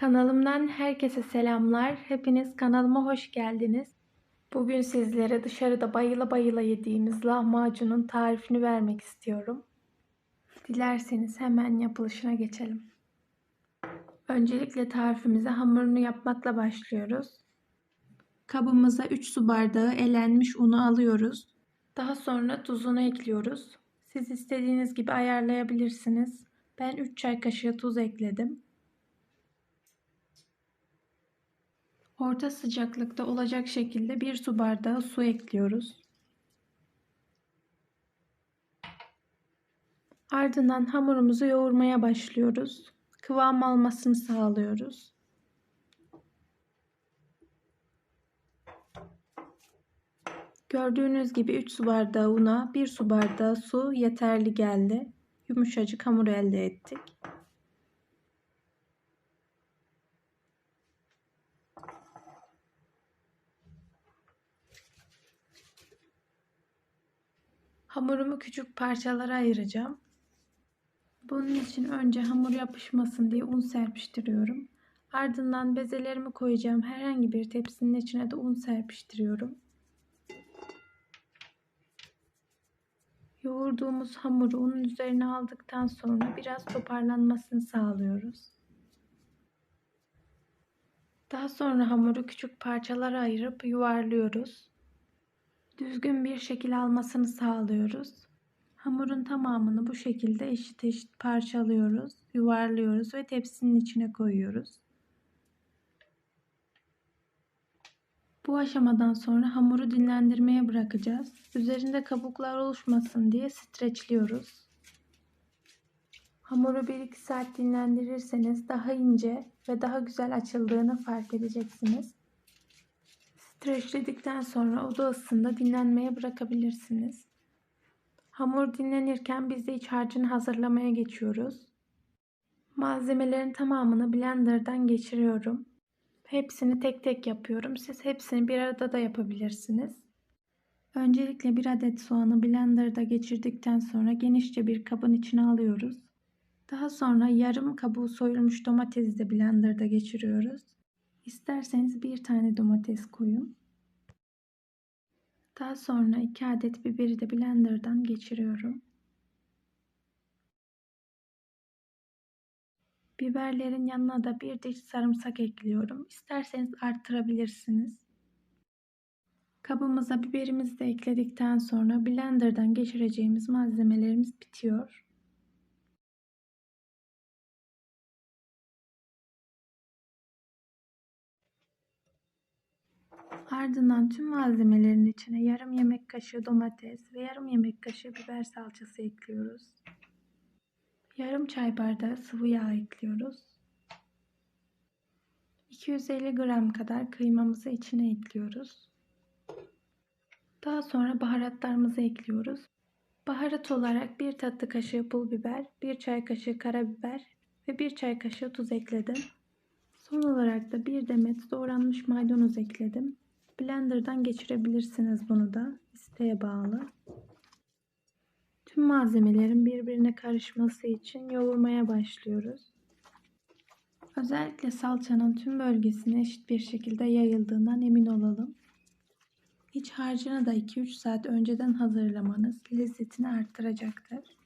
Kanalımdan herkese selamlar. Hepiniz kanalıma hoş geldiniz. Bugün sizlere dışarıda bayıla bayıla yediğimiz lahmacunun tarifini vermek istiyorum. Dilerseniz hemen yapılışına geçelim. Öncelikle tarifimize hamurunu yapmakla başlıyoruz. Kabımıza 3 su bardağı elenmiş unu alıyoruz. Daha sonra tuzunu ekliyoruz. Siz istediğiniz gibi ayarlayabilirsiniz. Ben 3 çay kaşığı tuz ekledim. Orta sıcaklıkta olacak şekilde bir su bardağı su ekliyoruz. Ardından hamurumuzu yoğurmaya başlıyoruz. Kıvam almasını sağlıyoruz. Gördüğünüz gibi 3 su bardağı una, 1 su bardağı su yeterli geldi. Yumuşacık hamur elde ettik. Hamurumu küçük parçalara ayıracağım. Bunun için önce hamur yapışmasın diye un serpiştiriyorum. Ardından bezelerimi koyacağım herhangi bir tepsinin içine de un serpiştiriyorum. Yoğurduğumuz hamuru unun üzerine aldıktan sonra biraz toparlanmasını sağlıyoruz. Daha sonra hamuru küçük parçalara ayırıp yuvarlıyoruz. Düzgün bir şekil almasını sağlıyoruz. Hamurun tamamını bu şekilde eşit eşit parçalıyoruz, yuvarlıyoruz ve tepsinin içine koyuyoruz. Bu aşamadan sonra hamuru dinlendirmeye bırakacağız. Üzerinde kabuklar oluşmasın diye streçliyoruz. Hamuru 1-2 saat dinlendirirseniz daha ince ve daha güzel açıldığını fark edeceksiniz. Streçledikten sonra oda ısısında dinlenmeye bırakabilirsiniz. Hamur dinlenirken biz de iç harcını hazırlamaya geçiyoruz. Malzemelerin tamamını blenderdan geçiriyorum. Hepsini tek tek yapıyorum. Siz hepsini bir arada da yapabilirsiniz. Öncelikle bir adet soğanı blenderda geçirdikten sonra genişçe bir kabın içine alıyoruz. Daha sonra yarım kabuğu soyulmuş domatesi de blenderda geçiriyoruz. İsterseniz bir tane domates koyun. Daha sonra 2 adet biberi de blenderdan geçiriyorum. Biberlerin yanına da bir diş sarımsak ekliyorum. İsterseniz arttırabilirsiniz. Kabımıza biberimizi de ekledikten sonra blenderdan geçireceğimiz malzemelerimiz bitiyor. Ardından tüm malzemelerin içine yarım yemek kaşığı domates ve yarım yemek kaşığı biber salçası ekliyoruz. Yarım çay bardağı sıvı yağ ekliyoruz. 250 gram kadar kıymamızı içine ekliyoruz. Daha sonra baharatlarımızı ekliyoruz. Baharat olarak 1 tatlı kaşığı pul biber, 1 çay kaşığı karabiber ve 1 çay kaşığı tuz ekledim. Son olarak da bir demet doğranmış maydanoz ekledim. Blender'dan geçirebilirsiniz bunu da isteğe bağlı. Tüm malzemelerin birbirine karışması için yoğurmaya başlıyoruz. Özellikle salçanın tüm bölgesine eşit bir şekilde yayıldığından emin olalım. İç harcını da 2-3 saat önceden hazırlamanız lezzetini arttıracaktır.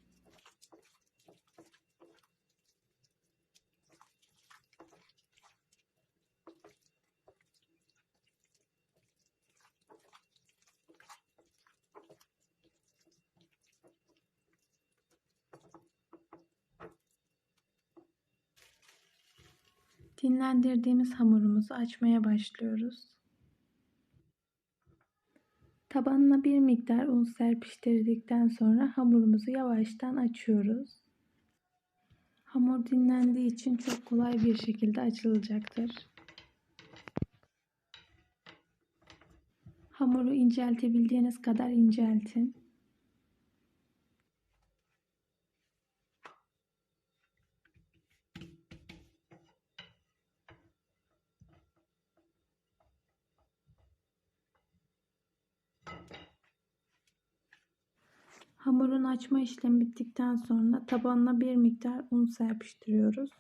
Dinlendirdiğimiz hamurumuzu açmaya başlıyoruz. Tabanına bir miktar un serpiştirdikten sonra hamurumuzu yavaştan açıyoruz. Hamur dinlendiği için çok kolay bir şekilde açılacaktır. Hamuru inceltebildiğiniz kadar inceltin. Hamurun açma işlemi bittikten sonra tabanına bir miktar un serpiştiriyoruz.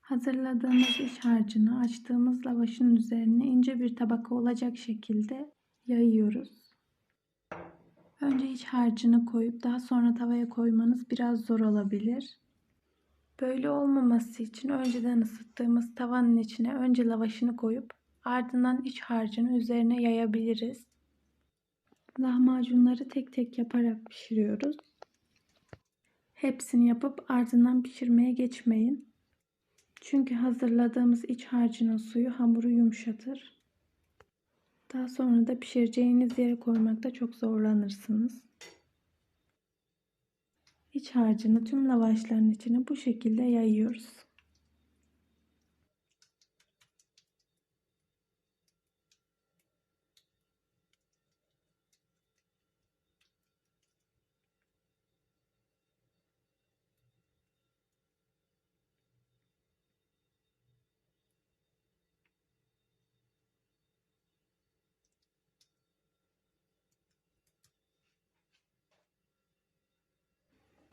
Hazırladığımız iç harcını açtığımız lavaşın üzerine ince bir tabaka olacak şekilde yayıyoruz. Önce iç harcını koyup daha sonra tavaya koymanız biraz zor olabilir. Böyle olmaması için önceden ısıttığımız tavanın içine önce lavaşını koyup ardından iç harcını üzerine yayabiliriz. Lahmacunları tek tek yaparak pişiriyoruz. Hepsini yapıp ardından pişirmeye geçmeyin. Çünkü hazırladığımız iç harcının suyu hamuru yumuşatır. Daha sonra da pişireceğiniz yere koymakta çok zorlanırsınız. İç harcını tüm lavaşların içine bu şekilde yayıyoruz.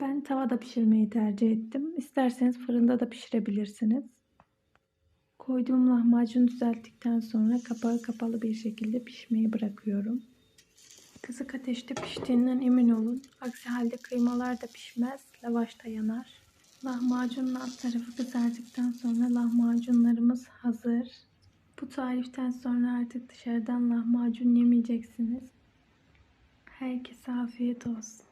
Ben tavada pişirmeyi tercih ettim. İsterseniz fırında da pişirebilirsiniz. Koyduğum lahmacunu düzelttikten sonra kapağı kapalı bir şekilde pişmeyi bırakıyorum. Kısık ateşte piştiğinden emin olun. Aksi halde kıymalar da pişmez, lavaş da yanar. Lahmacunun alt tarafı kızardıktan sonra lahmacunlarımız hazır. Bu tariften sonra artık dışarıdan lahmacun yemeyeceksiniz. Herkese afiyet olsun.